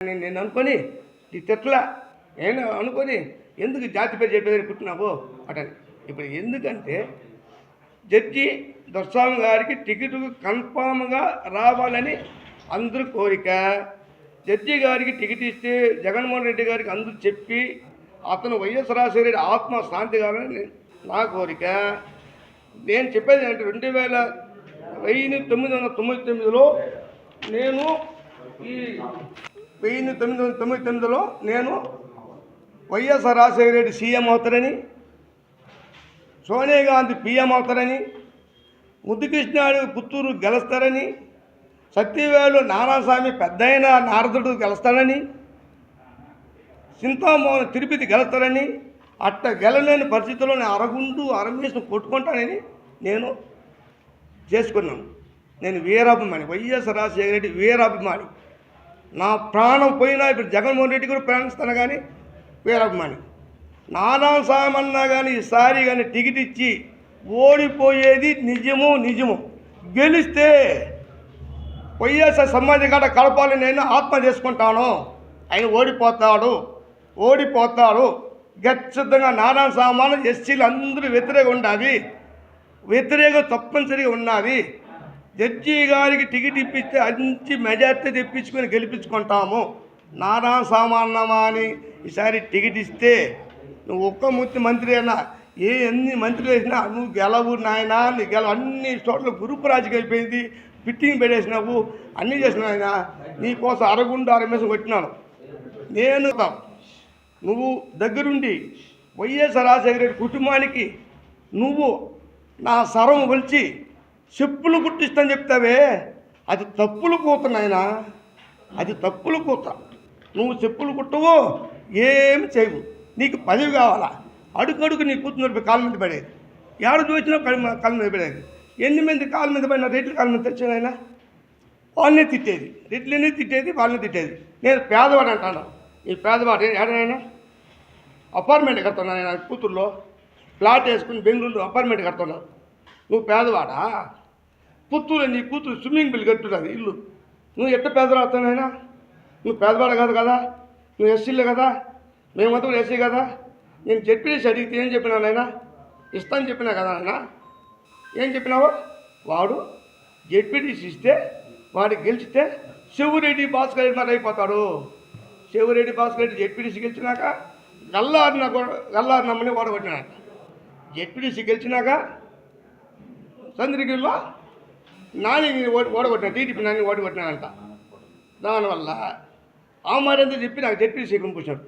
నేను అనుకొని నీ తెట్లా నేను అనుకొని ఎందుకు జాతి పేరు చెప్పేదని పుట్టినావు? అటని ఇప్పుడు ఎందుకంటే జడ్జి దొరస్వామి గారికి టికెట్ కన్ఫామ్గా రావాలని అందరూ కోరిక. జడ్జి గారికి టికెట్ ఇస్తే జగన్మోహన్ రెడ్డి గారికి అందరూ చెప్పి అతను వైఎస్ రాజశేఖర రెడ్డి ఆత్మ శాంతి కావాలని నా కోరిక. నేను చెప్పేది ఏంటంటే రెండు వేల వెయ్యి తొమ్మిది వందల తొంభై తొమ్మిదిలో నేను ఈ వెయ్యి తొమ్మిది వందల తొంభై తొమ్మిదిలో నేను వైఎస్ఆర్ రాజశేఖర రెడ్డి సీఎం అవుతారని సోనియా గాంధీ పీఎం అవుతారని ముద్దుకృష్ణాడు పుత్తూరు గెలుస్తారని సత్యవేలు నారాయణస్వామి పెద్దయిన నారదుడు గెలుస్తాడని చింతామోహన్ తిరుపతి గెలుస్తారని అట్ట గెలలేని పరిస్థితుల్లో నేను అరగుండు అరమేసి కొట్టుకుంటానని నేను చేసుకున్నాను. నేను వీరాభిమాని వైఎస్ రాజశేఖర రెడ్డి వీరాభిమాని. నా ప్రాణం పోయినా ఇప్పుడు జగన్మోహన్ రెడ్డి కూడా ప్రాణిస్తాను కానీ వీరాభిమాని. నానా సామన్నా కానీ ఈసారి కానీ టికెట్ ఇచ్చి ఓడిపోయేది నిజము నిజము. గెలిస్తే వైఎస్ఆర్ సమాధి కాడ కలపాలని నేను ఆత్మ చేసుకుంటాను. ఆయన ఓడిపోతాడు ఓడిపోతాడు. ఖచ్చితంగా నానా సామాను ఎస్సీలు అందరూ వ్యతిరేకంగా ఉండాలి. వ్యతిరేకం తప్పనిసరిగా ఉన్నది జడ్జి గారికి టికెట్ ఇప్పిస్తే మంచి మెజార్టీ తెప్పించుకొని గెలిపించుకుంటాము. నానా సామాన్యమా అని ఈసారి టికెట్ ఇస్తే నువ్వు ఒక్క ముత్తి మంత్రి అయినా ఏ ఎన్ని మంత్రులు వేసినా నువ్వు గెలవు నాయనా నీ గెలవు అన్ని చోట్ల గ్రూప్ రాజుకి అయిపోయింది. ఫిట్టింగ్ పెట్టేసినావు అన్నీ చేసినావు ఆయన నీకోసం అరగుండు అరమేసం కొట్టినాను. నేను నువ్వు దగ్గరుండి వైఎస్ రాజశేఖర రెడ్డి కుటుంబానికి నువ్వు నా సరం ఒలిచి చెప్పులు కుట్టిస్తాను చెప్తావే? అది తప్పులు కూత నాయనా. అది తప్పులు కూత. నువ్వు చెప్పులు కుట్టవు ఏమి చేయవు. నీకు పదవి కావాలా? అడుగడుగు నీ కూతురు కాళ్ళ మీద పడేది. ఏడు చూసినా కాళ్ళ మీద పడేది. ఎన్ని మంది కాళ్ళ మీద పడిన రెట్లు కాళ్ళ మీద తెచ్చానైనా వాళ్ళనే తిట్టేది. రెట్లనే తిట్టేది వాళ్ళని తిట్టేది. నేను పేదవాడు అంటాను? ఈ పేదవాడు ఏడనైనా అపార్ట్మెంట్ కడుతున్నాను ఆయన కూతుర్లో. ప్లాట్ వేసుకుని బెంగళూరులో అపార్ట్మెంట్ కడుతున్నారు నువ్వు పేదవాడా? పుత్తూరు నీ కూతురు స్విమ్మింగ్ పూల్ కట్టున్నది ఇల్లు. నువ్వు ఎట్ట పేదరాస్తానైనా నువ్వు పేదవాడు కాదు కదా? నువ్వు ఎస్సీలే కదా? మేమంతా కూడా ఎస్సీ కదా? నేను చెప్పేసి అడిగితే ఏం చెప్పినా నాయనా? ఇస్తాను చెప్పినా కదా నాయన? ఏం చెప్పినావు? వాడు జడ్పీటీసీ ఇస్తే వాడు గెలిచితే శివరెడ్డి భాస్కర్ రెడ్డి మరి అయిపోతాడు. శివరెడ్డి భాస్కర్ రెడ్డి జడ్పీటీసీ గెలిచినాక గల్లారిన గల్లారినమ్మని ఓడగొట్టినాక జడ్పీటీసీ గెలిచినాక చంద్రగిరిలో నాని ఓడి ఓడగొట్టిన టీడీపీ నాని ఓడగొట్టినాడంట దానివల్ల ఆ మరింత చెప్పి నాకు జెడ్పీటీసీ పంపించాడు